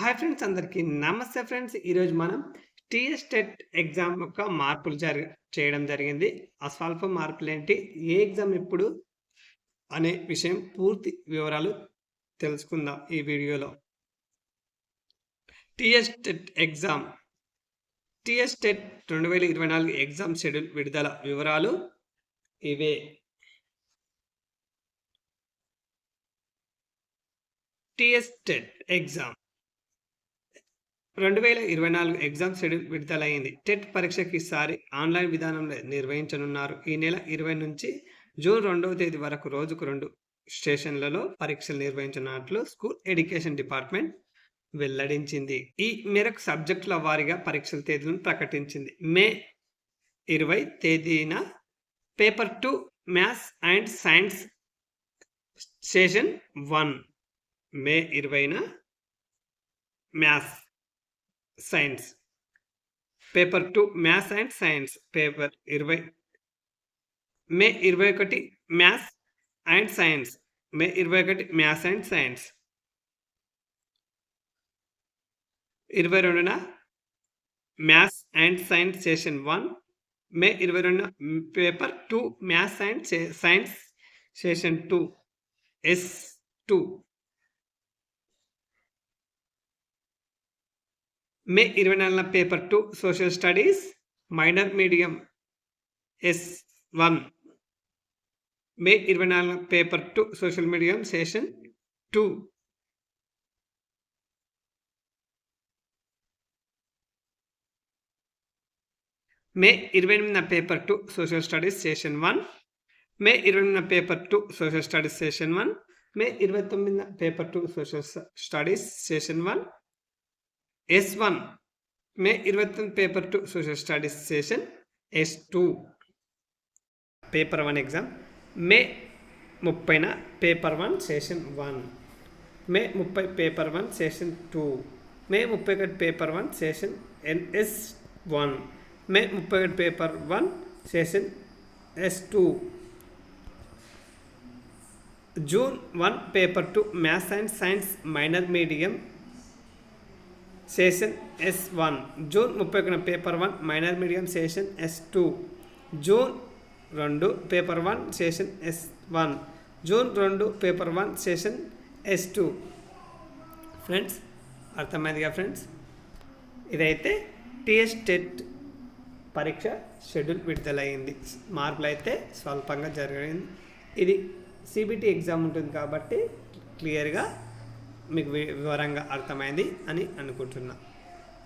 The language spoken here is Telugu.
హాయ్ ఫ్రెండ్స్ అందరికీ. నమస్తే ఫ్రెండ్స్. ఈరోజు మనం టీఎస్ టెట్ ఎగ్జామ్ యొక్క మార్పులు జరి చేయడం జరిగింది. అస్వల్ప మార్పులు ఏంటి ఏ ఎగ్జామ్ ఎప్పుడు? అనే విషయం పూర్తి వివరాలు తెలుసుకుందాం ఈ వీడియోలో. TS TET exam. TS TET రెండు వేల ఇరవై నాలుగు ఎగ్జామ్ షెడ్యూల్ విడుదల వివరాలు ఇవే. TS TET exam. రెండు వేల ఇరవై నాలుగు ఎగ్జామ్ షెడ్యూల్ విడుదలైంది. టెట్ పరీక్షకి ఈసారి ఆన్లైన్ విధానంలో నిర్వహించనున్నారు. ఈ నెల ఇరవై నుంచి జూన్ రెండవ తేదీ వరకు రోజుకు రెండు స్టేషన్లలో పరీక్షలు నిర్వహించనున్నట్లు స్కూల్ ఎడ్యుకేషన్ డిపార్ట్మెంట్ వెల్లడించింది. ఈ మేరకు సబ్జెక్టుల వారీగా పరీక్షల తేదీలను ప్రకటించింది. మే ఇరవై తేదీన paper two maths and science session one. May ఇరవైన maths science. Paper two maths and science. Paper ఇరవై మే ఇరవై ఒకటి మ్యాథ్స్ అండ్ సైన్స్. మే ఇరవై ఒకటి మ్యాథ్స్ అండ్ సైన్స్. ఇరవై రెండున maths and science session one. May ఇరవై రెండున paper two maths and science session two. S two. May ఇరవై నాలుగున paper two social studies minor medium S one. May ఇరవై నాలుగున paper two social medium session two. May ఇరవై ఎనిమిదిన paper two social studies session one. May ఇరవై ఎనిమిదిన paper two social studies session one. May ఇరవై తొమ్మిదిన paper two social studies session one. S one May ఇరవై తొమ్మిది paper two social studies session S two paper one exam May ముప్పైన paper one session one May ముప్పై paper one session two May ముప్పై ఒకటి paper one session NS one May ముప్పై ఒకటి paper one session S two June one paper two maths and science minor medium session S one June ముప్పై ఒకటిన paper one minor medium session S two June రెండు paper one session S one June రెండు paper one session S two friends అర్థమైందిగా ఫ్రెండ్స్ ఇదైతే టీఎస్ టెట్ పరీక్ష షెడ్యూల్ విడుదలైంది. మార్పులు అయితే స్వల్పంగా జరిగింది. ఇది సిబిటి ఎగ్జామ్ ఉంటుంది కాబట్టి క్లియర్గా మీకు వివరంగా అర్థమైంది అని అనుకుంటున్నా.